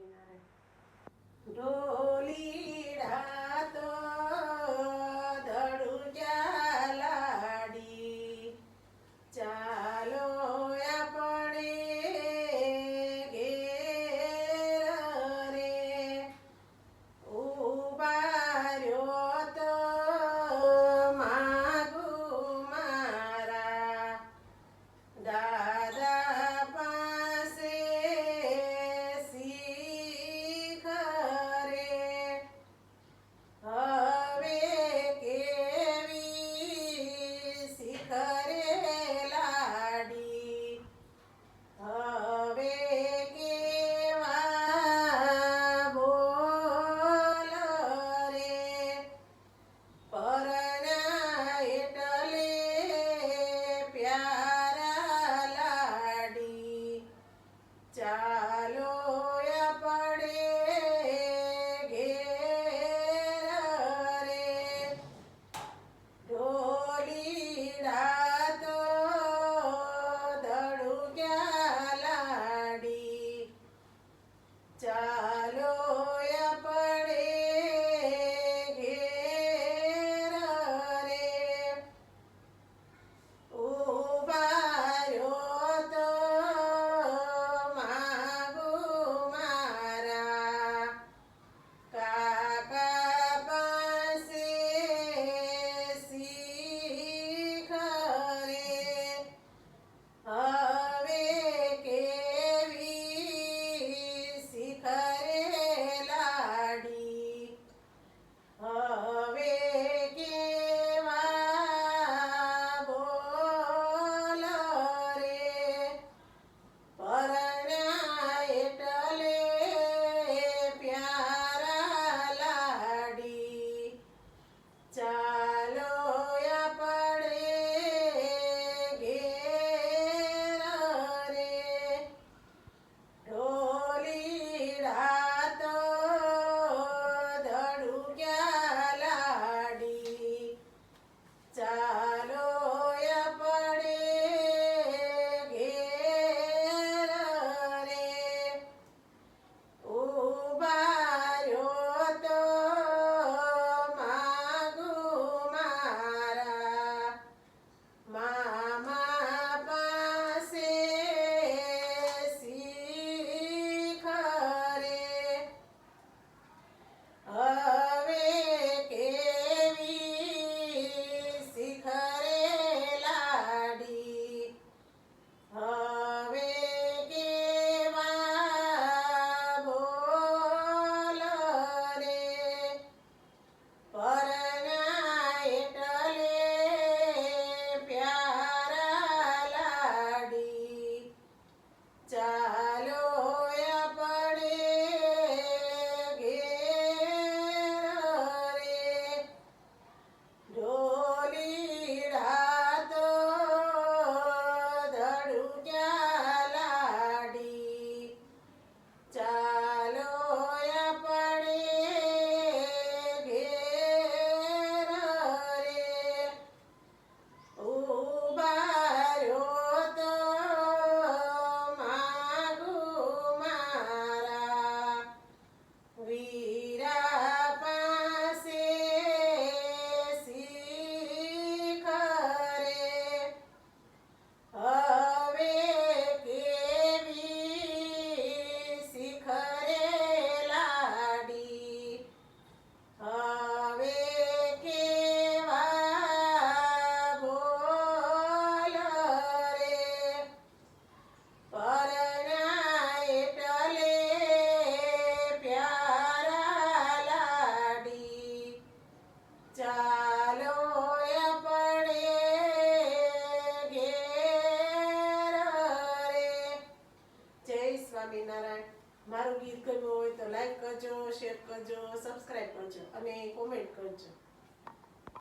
घेणार आहे. डोली સ્વામિનારાયણ મારું ગીત ગમ્યું હોય તો લાઈક કરજો શેર કરજો સબસ્ક્રાઈબ કરજો અને કોમેન્ટ કરજો.